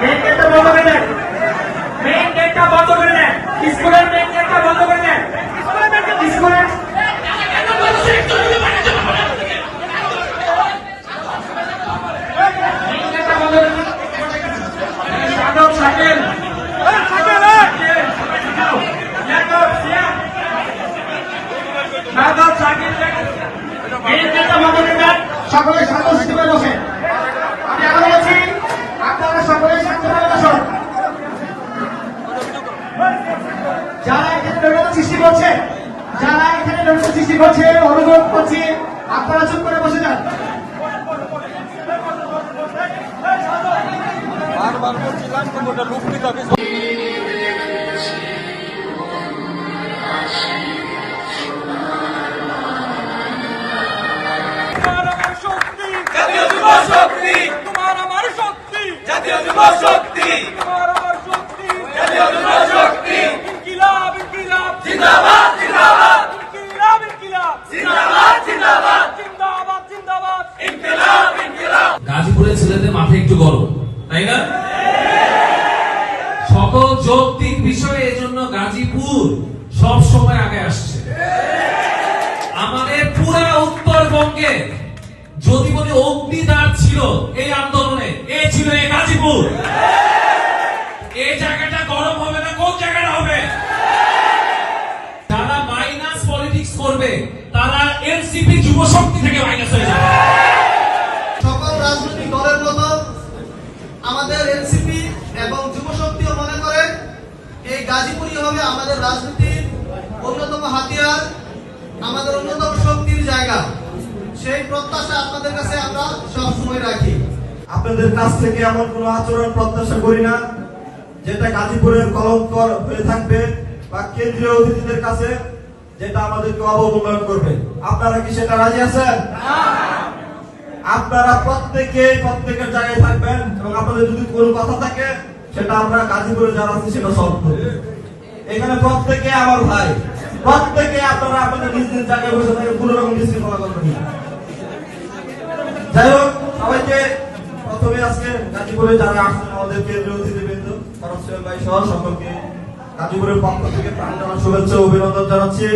Main গেটটা বন্ধ করে দেন। মেন গেটটা বন্ধ করে দেন। স্কুলের মেন গেটটা বন্ধ করে দেন। স্কুলের সকলের করছে যারা এখানে নৈরাজ্য সৃষ্টি করছে অনুরোধ করছি আপনারা চুপ করে বসে যান। বারবার বলছিলাম কিন্তু ওটা লুপ নিতে হবে তোমার আমার শক্তি। ছেলেদের মাথায় একটু গরম, তাই না? সকল যৌক্তিক বিষয়ে এজন্য গাজীপুর সব সময় আগে আসছে। আমাদের পুরা উত্তরবঙ্গে যদি বলি অগ্নিদার ছিল এই আন্দোলনে, এ ছিল এই গাজীপুর। এই জায়গাটা গরম হবে না, কোন জায়গাটা হবে? যারা মাইনাস পলিটিক্স করবে, তারা এনসিপি যুব শক্তি থেকে মাইনাস হয়ে যাবে। গাজীপুরই হবে আমাদের রাজনীতির অন্যতম হাতিয়ার আমাদের অন্যতম শক্তির জায়গা। সেই প্রত্যাশা আপনাদের কাছে আমরা সব সময় রাখি। আপনাদের কাছ থেকে এমন কোন আচরণ প্রত্যাশা করি না যেটা গাজীপুরের কলঙ্ক হয়ে থাকবে বা কেন্দ্রীয় অতিথিদের কাছে যেটা আমাদেরকে অবমূল্যায়ন করবে। আপনারা কি সেটা রাজি আছেন? আপনারা প্রত্যেকে প্রত্যেকের জায়গায় থাকবেন এবং আপনাদের যদি কোনো কথা থাকে সেটা আমরা গাজীপুরে যারা আছি সেটা করব। এখানে প্রত্যেকে আমার ভাই, প্রত্যেকে আপনারা আপনাদের নিজ নিজ জায়গায় বসে থাকেন, কোনো রকম বিশৃঙ্খলা করবেন যাই হোক, সবাইকে প্রথমে আজকে গাজীপুরে যারা আসছেন আমাদের কেন্দ্রীয় অতিথিবৃন্দ ভাই সহ সকলকে গাজীপুরের পক্ষ থেকে প্রাণ জানা শুভেচ্ছা অভিনন্দন জানাচ্ছি।